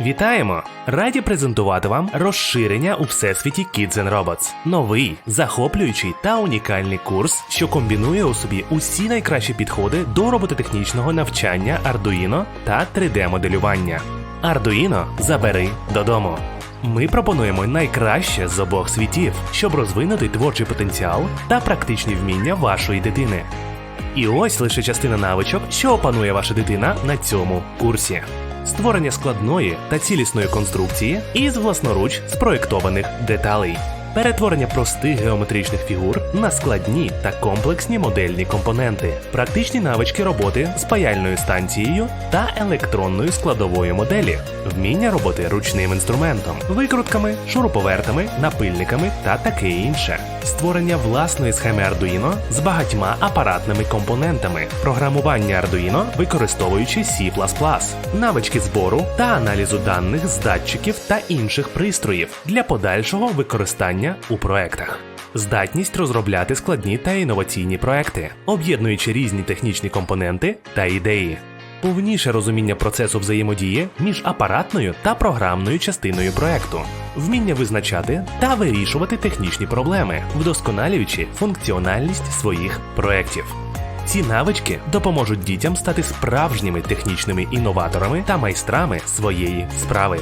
Вітаємо! Раді презентувати вам розширення у всесвіті Kids and Robots. Новий, захоплюючий та унікальний курс, що комбінує у собі усі найкращі підходи до робототехнічного навчання Arduino та 3D-моделювання. Arduino забери додому. Ми пропонуємо найкраще з обох світів, щоб розвинути творчий потенціал та практичні вміння вашої дитини. І ось лише частина навичок, що опанує ваша дитина на цьому курсі. Створення складної та цілісної конструкції із власноруч спроєктованих деталей. Перетворення простих геометричних фігур на складні та комплексні модельні компоненти, практичні навички роботи з паяльною станцією та електронною складовою моделі, вміння роботи ручним інструментом, викрутками, шуруповертами, напильниками та таке інше, створення власної схеми Arduino з багатьма апаратними компонентами, програмування Arduino, використовуючи C++, навички збору та аналізу даних з датчиків та інших пристроїв для подальшого використання у проектах. Здатність розробляти складні та інноваційні проекти, об'єднуючи різні технічні компоненти та ідеї. Повніше розуміння процесу взаємодії між апаратною та програмною частиною проекту, вміння визначати та вирішувати технічні проблеми, вдосконалюючи функціональність своїх проєктів. Ці навички допоможуть дітям стати справжніми технічними інноваторами та майстрами своєї справи.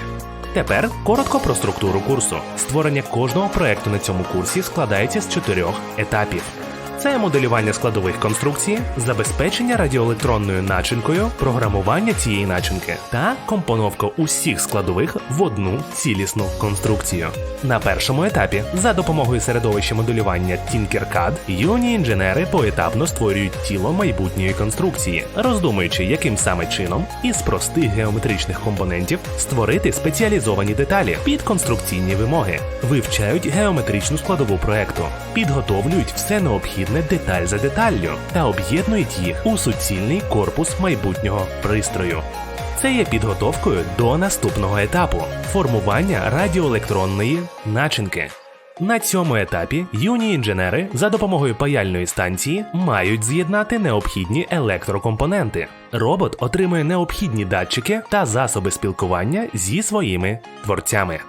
Тепер коротко про структуру курсу. Створення кожного проекту на цьому курсі складається з чотирьох етапів. Це моделювання складових конструкцій, забезпечення радіоелектронною начинкою, програмування цієї начинки та компоновка усіх складових в одну цілісну конструкцію. На першому етапі, за допомогою середовища моделювання Tinkercad, юні інженери поетапно створюють тіло майбутньої конструкції, роздумуючи, яким саме чином із простих геометричних компонентів створити спеціалізовані деталі під конструкційні вимоги, вивчають геометричну складову проекту, підготовлюють все необхідне деталь за деталлю та об'єднують їх у суцільний корпус майбутнього пристрою. Це є підготовкою до наступного етапу формування радіоелектронної начинки. На цьому етапі юні інженери за допомогою паяльної станції мають з'єднати необхідні електрокомпоненти. Робот отримує необхідні датчики та засоби спілкування зі своїми творцями.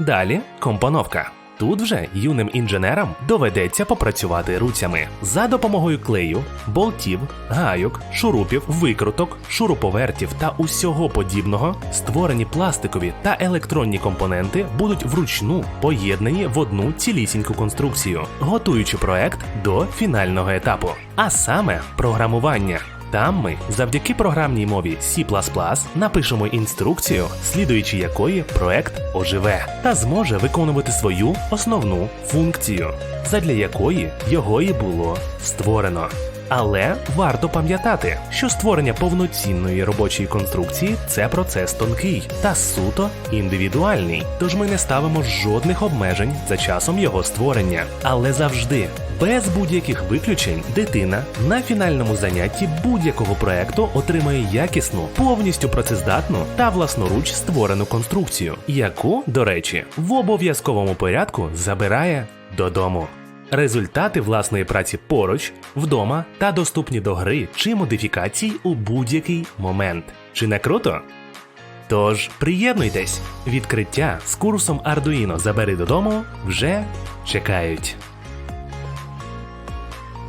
Далі компоновка. Тут вже юним інженерам доведеться попрацювати руцями за допомогою клею, болтів, гайок, шурупів, викруток, шуруповертів та усього подібного. Створені пластикові та електронні компоненти будуть вручну поєднані в одну цілісіньку конструкцію, готуючи проект до фінального етапу, а саме програмування. Там ми завдяки програмній мові C++ напишемо інструкцію, слідуючи якої проект оживе та зможе виконувати свою основну функцію, задля якої його і було створено. Але варто пам'ятати, що створення повноцінної робочої конструкції це процес тонкий та суто індивідуальний, тож ми не ставимо жодних обмежень за часом його створення, але завжди. Без будь-яких виключень дитина на фінальному занятті будь-якого проекту отримає якісну, повністю працездатну та власноруч створену конструкцію, яку, до речі, в обов'язковому порядку забирає додому. Результати власної праці поруч, вдома та доступні до гри чи модифікацій у будь-який момент. Чи не круто? Тож приєднуйтесь! Відкриття з курсом Arduino Забери додому вже чекають.